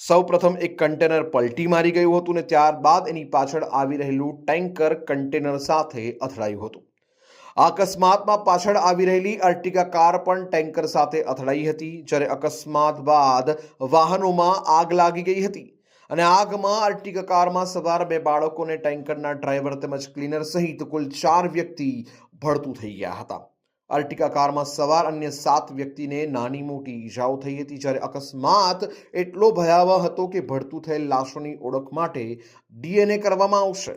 સૌપ્રથમ એક કન્ટેનર પલટી મારી ગયું હતું ને ત્યારબાદ એની પાછળ આવી રહેલું ટેન્કર કન્ટેનર સાથે અથડાયું હતું. અકસ્માતમાં પાછળ આવી રહેલી અર્ટિગા કાર પણ ટેન્કર સાથે અથડાઈ હતી, જ્યારે અકસ્માત બાદ વાહનોમાં આગ લાગી ગઈ હતી અને આગમાં અર્ટિગા કારમાં સવાર બે બાળકોને ટેન્કરના ડ્રાઈવર તેમજ ક્લીનર સહિત કુલ ચાર વ્યક્તિ ભળતું થઈ ગયા હતા. અર્ટિગા કારમાં સવાર અન્ય સાત વ્યક્તિને નાની મોટી ઈજાઓ થઈ હતી જ્યારે અકસ્માત એટલો ભયાવહ હતો કે ભળતું થયેલ લાશોની ઓળખ માટે ડીએનએ કરવામાં આવશે.